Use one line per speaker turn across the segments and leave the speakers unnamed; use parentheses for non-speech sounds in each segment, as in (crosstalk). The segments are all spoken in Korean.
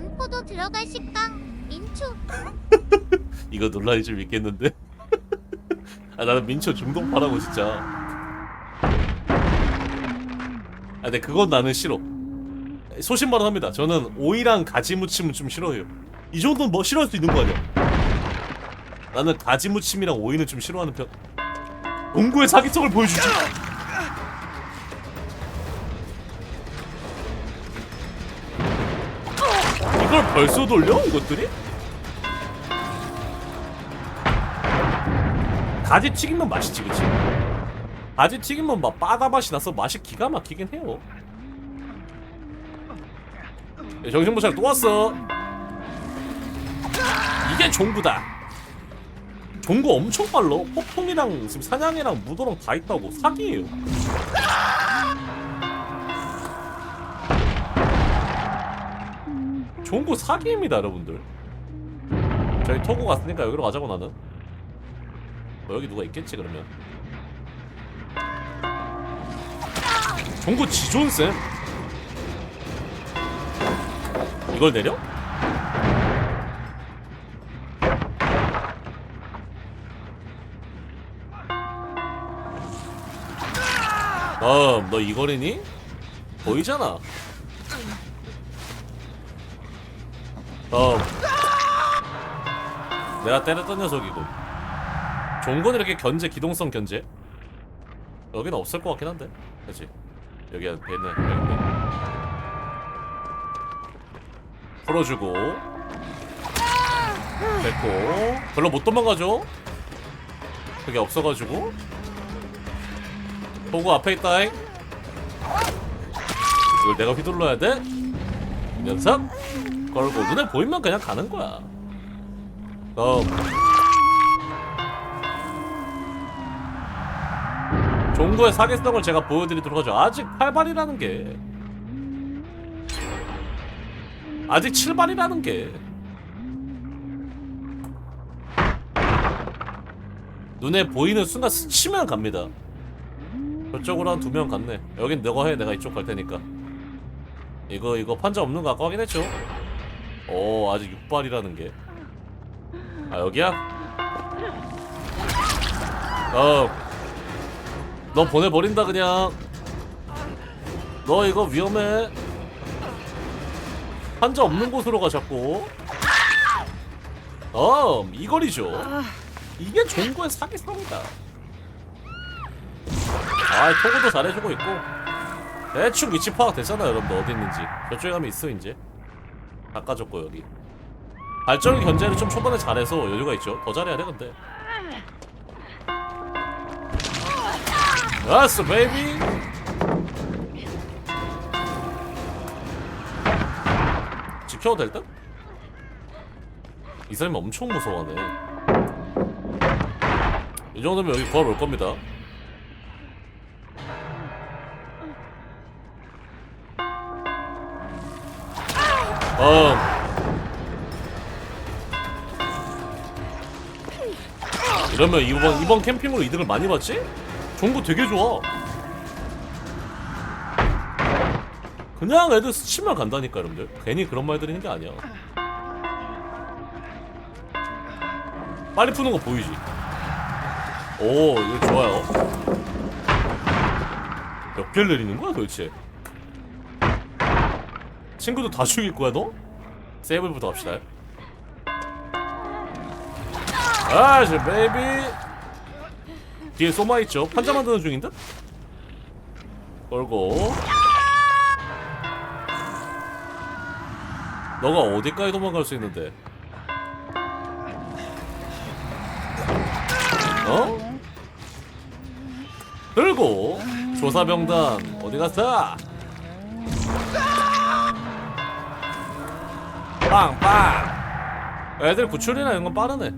건포도 들어갈 식당 민초 (laughs)
이거 논란이 좀 있겠는데? (laughs) 아 나는 민초 중독파라고 진짜. 아 근데 그건 나는 싫어. 소신 발언 합니다. 저는 오이랑 가지 무침은 좀 싫어해요. 이 정도는 뭐 싫어할 수 있는 거 아니야? 나는 가지 무침이랑 오이는 좀 싫어하는 편. 농구의 사기성을 보여주지. 벌써 돌려? 이것들이? 가지 튀김면 맛있지 그치? 가지 튀김면 막 바다 맛이 나서 맛이 기가 막히긴 해요 야, 정신 못 차려 또 왔어 이게 종구다 종구 엄청 빨라 폭풍이랑 지금 사냥이랑 무도랑 다 있다고 사기예요 종구 사기입니다 여러분들 저희 토고 갔으니까 여기로 가자고 나는 뭐 여기 누가 있겠지 그러면 종구 지존쌤 이걸 내려? 어, 너 이거리니? 보이잖아. 어, 내가 때렸던 녀석이고. 좋은 건 이렇게 견제, 기동성 견제. 여기는 없을 것 같긴 한데, 그렇지? 여기 배는 여기 배. 풀어주고 됐고 별로 못 도망가죠? 그게 없어가지고 보고 앞에 있다잉 이걸 내가 휘둘러야 돼? 이 녀석 걸고 눈에 보이면 그냥 가는 거야. 어. 종구의 사기성을 제가 보여드리도록 하죠. 아직 8발이라는 게. 아직 7발이라는 게. 눈에 보이는 순간 스치면 갑니다. 저쪽으로 한 두 명 갔네. 여긴 너가 해 내가 이쪽 갈 테니까. 이거 이거 판자 없는 거 아까 확인했죠? 오 아직 6발이라는 게 아 여기야? 어너 보내버린다 그냥. 너 이거 위험해. 판자 없는 곳으로 가 자꾸. 어 이거리죠. 이게 종고의 사기성이다. 아 토고도 잘해주고 있고. 대충 위치 파악 됐잖아 여러분들. 어디 있는지. 저쪽에 가면 있어 이제 닦아줬고 여기. 발전기 견제를 좀 초반에 잘해서 여유가 있죠. 더 잘해야 돼 근데. 왔어 베이비. 지켜도 될 듯? 이 사람이 엄청 무서워하네. 이 정도면 여기 구하러 올 겁니다 어. 이러면 이번 이번 캠핑으로 이득을 많이 봤지? 종구 되게 좋아. 그냥 애들 스치면 간다니까 여러분들. 괜히 그런 말 드리는 게 아니야. 빨리 푸는 거 보이지? 오 이거 좋아요. 몇 개를 내리는 거야 도대체? 친구도 다 죽일 거야 너? 세이블부터 갑시다. 아저 베이비 뒤에 소마 있죠? 판자 만드는 중인 듯? 걸고 너가 어디까지 도망갈 수 있는데? 어? 들고 조사병단 어디 갔어? 빵빵. 애들 구출이나 이런 건 빠르네.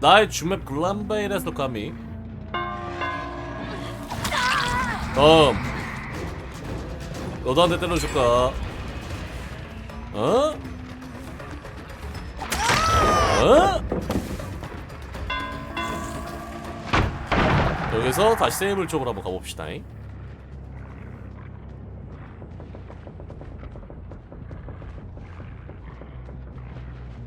나의 주맵 글람베일에서 감히. 다음. 너도 한 대 때려줄까? 어? 어? 여기서 다시 세이블 쪽으로 한번 가봅시다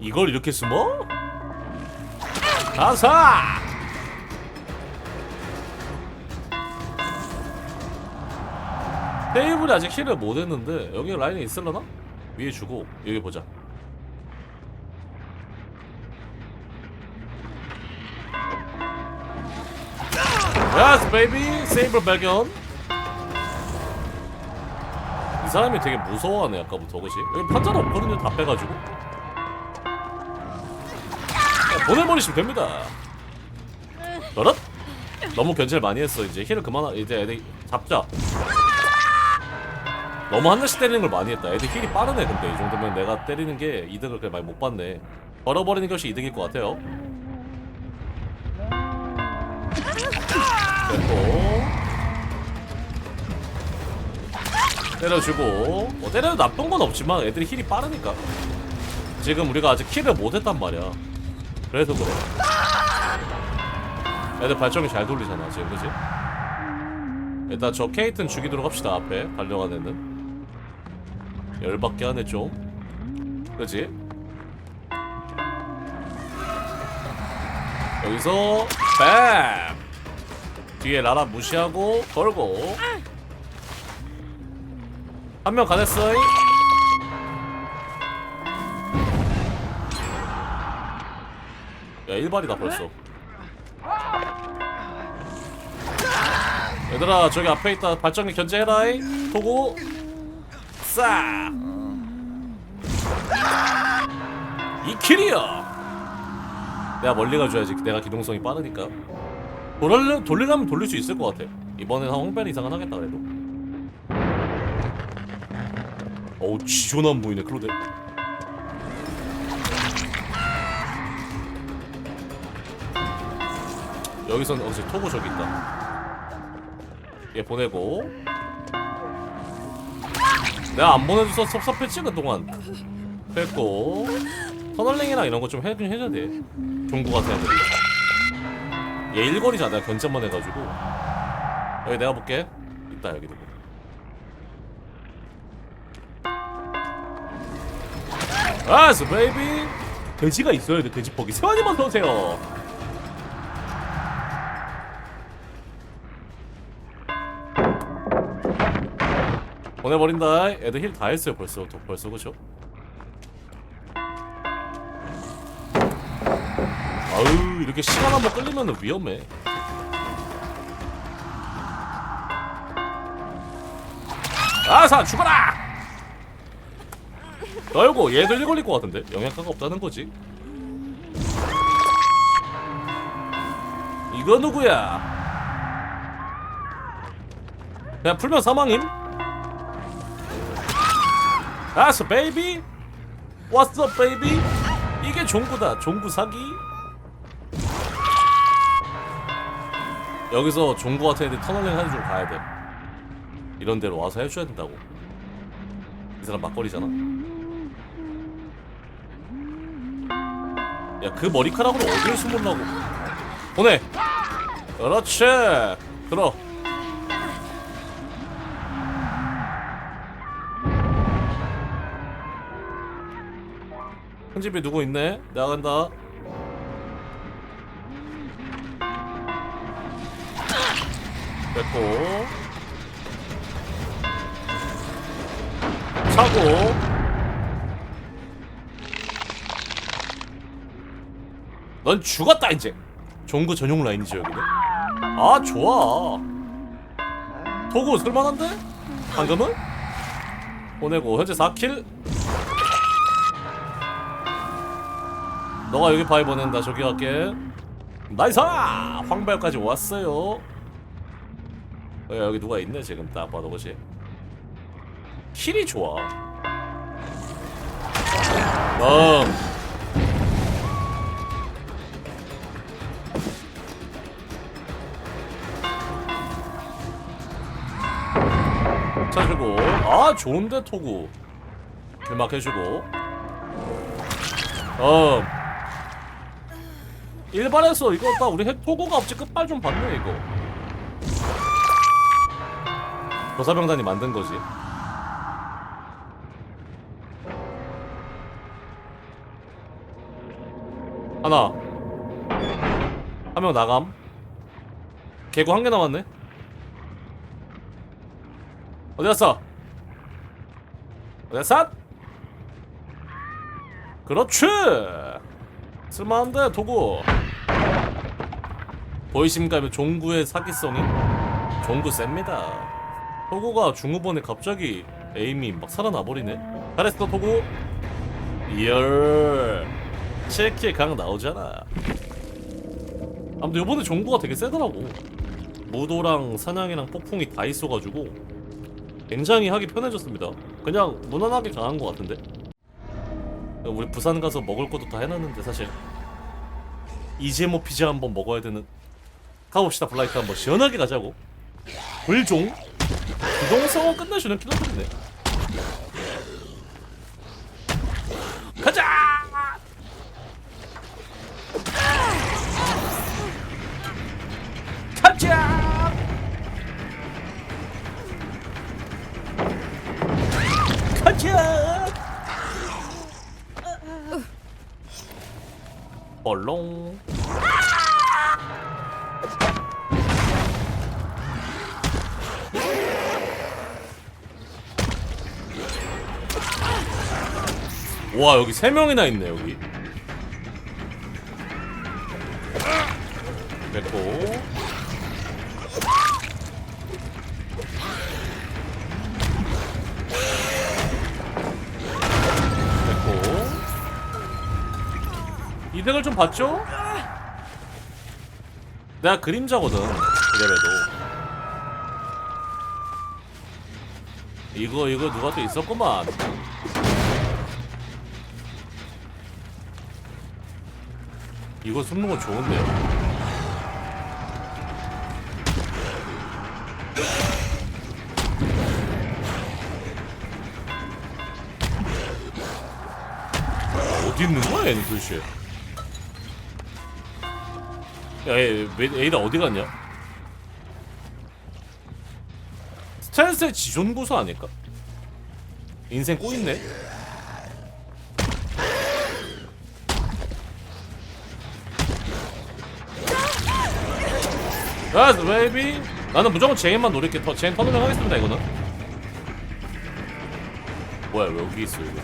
이걸 이렇게 숨어? 가사! 테이블이 아직 힐을 못했는데 여기 라인이 있을려나? 위에 주고 여기 보자 야스 베이비 세이버 발견 이 사람이 되게 무서워하네 아까부터 그지? 여기 판자는 없거든요 다 빼가지고 야, 보내버리시면 됩니다. 너럿? 너무 견제를 많이 했어. 이제 힐을 그만 이제 애들 잡자. 너무 한 대씩 때리는 걸 많이 했다. 애들 힐이 빠르네 근데. 이 정도면 내가 때리는 게 이득을 그렇게 많이 못 받네. 걸어버리는 것이 이득일 것 같아요. 됐고. 때려주고. 뭐 때려도 나쁜 건 없지만 애들이 힐이 빠르니까. 지금 우리가 아직 킬을 못했단 말이야 그래서 그래. 애들 발전기 잘 돌리잖아 지금 그지? 일단 저 케이튼 죽이도록 합시다 앞에. 달려가는 애는. 열받게 하네 좀. 그지? 여기서 뱀! 뒤에 라라 무시하고 걸고. 한 명 가냈어 야 1발이다 벌써. 얘들아 저기 앞에 있다. 발전기 견제해라이 보고. 싹! 이 킬이야! 내가 멀리 가줘야지. 내가 기동성이 빠르니까. 돌려, 돌리려면 돌릴 수 있을 것 같아. 이번엔 한 홍변 이상은 하겠다 그래도. 어우 지존 안 보이네 클로데 여기선 어제 토고 저기 있다. 얘 보내고. 내가 안 보내줘서 섭섭했지 그동안. 됐고. 터널링이랑 이런 거 좀 해준 해줘야 돼. 종구 같은 애들이 얘 일거리잖아 내가 견제만 해가지고. 여기 내가 볼게. 있다 여기 두고 아스 베이비. 돼지가 있어야 돼 돼지 퍽이. 세환이만 넣으세요 보내버린다. 애들 힐 다 했어요 벌써. 또 벌써 그죠? 아유 이렇게 시간 한번 끌리면 위험해. 아사 죽어라! 떨고 얘도 일 걸릴 것 같은데? 영양가가 없다는 거지? 이거 누구야? 그냥 풀면 사망임 What's up baby? 이게 종구다. 종구 사기. 여기서 종구 같은 애들 터널링 하는 줄 가야 돼. 이런 데로 와서 해줘야 된다고. 이 사람 막걸리잖아. 야 그 머리카락으로 어디를 숨으려고. 보내. 그렇지. 들어 큰 집에 누구 있네? 나간다. 됐고. 차고. 넌 죽었다 이제. 종구 전용 라인이죠 여기는? 아 좋아. 도구 쓸만한데? 방금은? 보내고 현재 4킬 너가 여기 바위 보낸다 저기 갈게. 나이스! 황발까지 왔어요. 어, 여기 누가 있네 지금. 딱 봐도 그지? 킬이 좋아. 어 쳐주고 아 좋은데 토구. 길막 해주고. 어 일반에서 이거 딱 우리 핵 토고가 없지 끝발 좀 봤네 이거. 조사병단이 만든 거지. 하나. 한 명 나감. 개구 한 개 남았네. 어디 갔어? 어디 갔어? 그렇지! 쓸만한데 도구 보이십니까? 종구의 사기성이? 종구 셉니다. 도구가 중후반에 갑자기 에임이 막 살아나버리네. 잘했어 도구 이열. 7킬 강 나오잖아. 아무튼 요번에 종구가 되게 세더라고. 무도랑 사냥이랑 폭풍이 다 있어가지고 굉장히 하기 편해졌습니다. 그냥 무난하게 강한 것 같은데? 우리 부산 가서 먹을 것도 다 해놨는데 사실. 이제모 피자 한번 먹어야 되는 가봅시다. 블라이트 한번 시원하게 가자고. 불종. 기동성어 끝내주는 킬러들이네. 가자! 가자 얼롱 와 여기 세 명이나 있네 여기. 됐고. 됐고. 이득을 좀 봤죠? 내가 그림자거든 이래봬도. 이거 이거 누가 또 있었구만 이거 숨는 건 좋은데요? 어디 있는 거야 얘는 도대체 야 얘, 왜- 에이다 어디 갔냐? 스텔스의 지존고소 아닐까? 인생 꼬있네 야스 베이비 나는 무조건 제인만 노릴게. 더 제인 터널링 하겠습니다 이거는. 뭐야 왜 여기 있어 이거?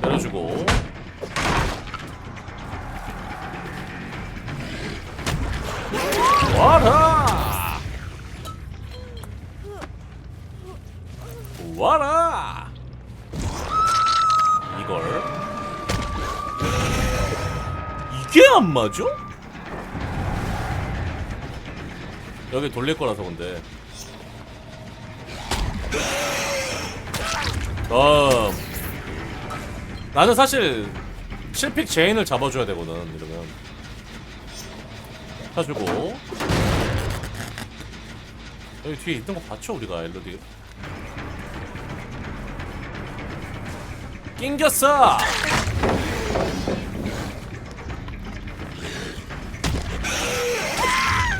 내려주고. 와라! 와라! 이걸? 이게 안 맞아? 여기 돌릴 거라서 근데. 음. 나는 사실 7픽 제인을 잡아줘야 되거든 이러면. 사주고. 여기 뒤에 있던 거 봤죠 우리가 엘로디? 낑겼어!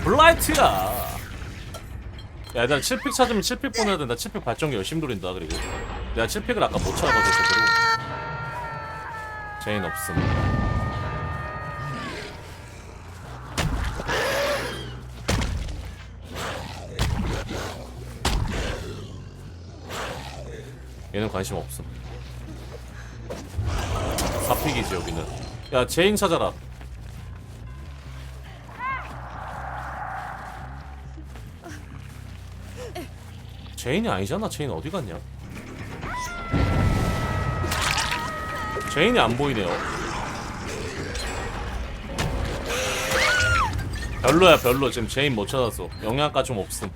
블라이트야 야 일단 7픽 찾으면 7픽 보내야 된다. 7픽 발전기 열심히 돌린다 그리고. 내가 7픽을 아까 못 찾아가지고. 제대로 제인 없음. 얘는 관심 없음. 사픽이지 여기는. 야 제인 찾아라 제인이 아니잖아. 제인 어디 갔냐? 제인이 안 보이네요. 별로야 별로. 지금 제인 못 찾았어. 영양가 좀 없음.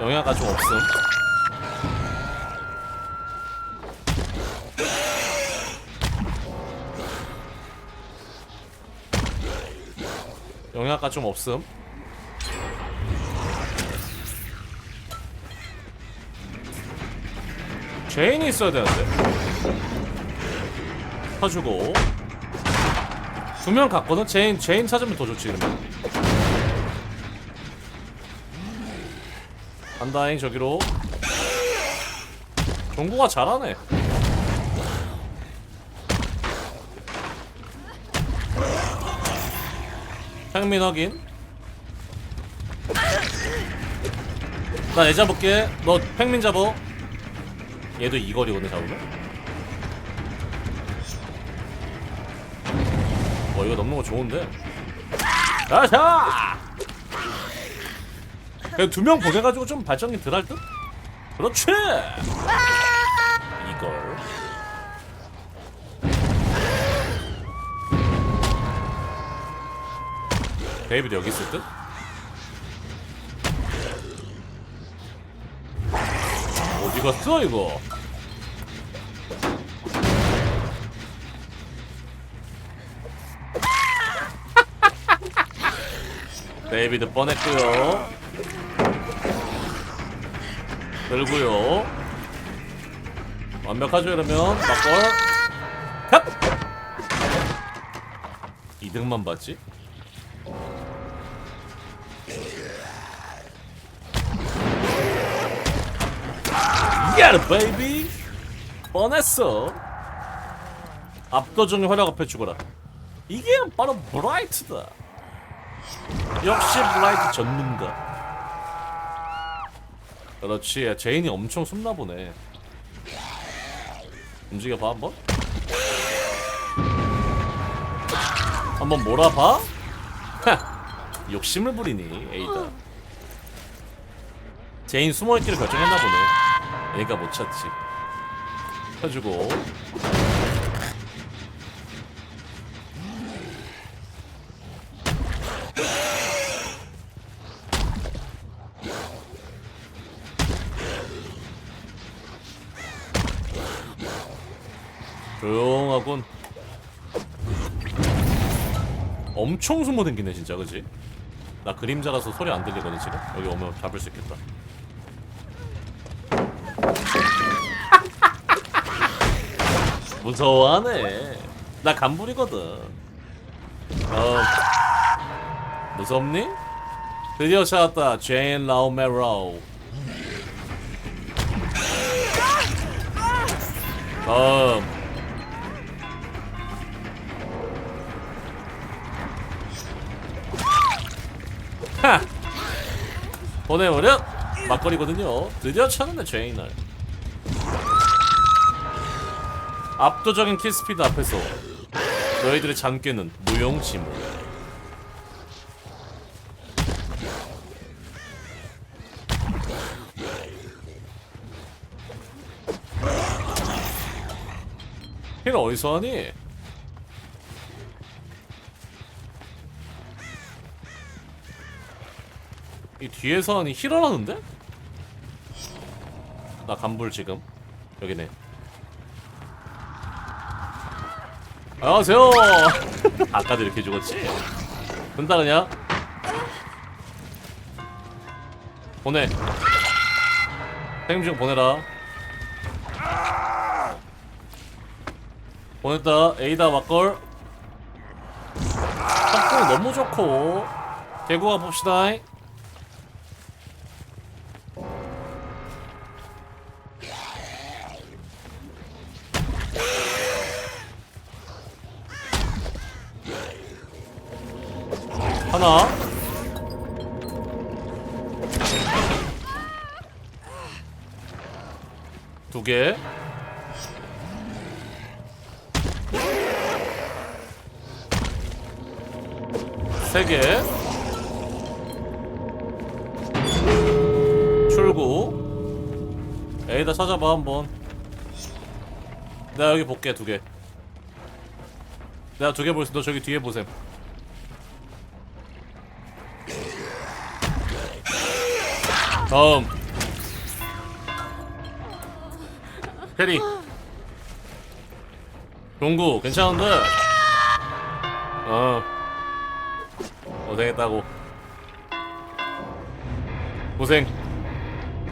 영양가 좀 없음. 영양가 좀 없음 제인이 있어야 되는데. 사주고. 두 명 갔거든? 제인, 제인 찾으면 더 좋지 이러면. 간다잉 저기로. 정구가 잘하네. 향민 확인. 나 애 잡을게. 너 팽민 잡어. 얘도 이 거리거든 잡으면? 어 이거 넘는 거 좋은데? 아샤! 그냥 두 명 보내가지고 좀 발전기 덜할 듯? 그렇지! 이걸. 데이비드 여기 있을 듯? 갔어 이거? (laughs) 데이비드 뻔했고요. 들고요. 완벽하죠 이러면 막걸 탑! 2등만 봤지? 야르 베이비 뻔했어. 압도적인 활약 앞에 죽어라. 이게 바로 브라이트다. 역시 브라이트 전문가. 그렇지 제인이 엄청 숨나 보네. 움직여 봐 한번. 한번 몰아봐. 하, 욕심을 부리니 에이다. 제인 숨어있기를 결정했나 보네 얘가 못 찾지. 펴주고. 조용하군. 엄청 숨어댕기네 진짜. 그지? 나 그림자라서 소리 안 들리거든 지금? 여기 오면 잡을 수 있겠다 무서워하네 나 간불이거든 어, 무섭니? 드디어 찾았다 제인 라우메로우 다음 하! 보내버려! 막걸리거든요. 드디어 찾았네, 제인을. 압도적인 킬스피드 앞에서 너희들의 잠깨는 무용지물. 힐 어디서 하니? 이 뒤에서 하니 힐을 하는데? 나 간불 지금 여기네 안녕하세요. (laughs) 아까도 이렇게 죽었지? 그냥. 보내. 생중 보내라. 보냈다. 에이다 막걸. 탑공 너무 좋고. 개구 가 봅시다 출구. 에이다 찾아봐 한번. 내가 여기 볼게 두개. 내가 두 개 볼수 너 저기 뒤에 보셈. 다음. 페리. 동구 괜찮은데? 어 고생했다고. 고생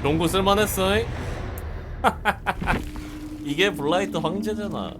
동구 쓸만했어 잉? (laughs) 이게 블라이트 황제잖아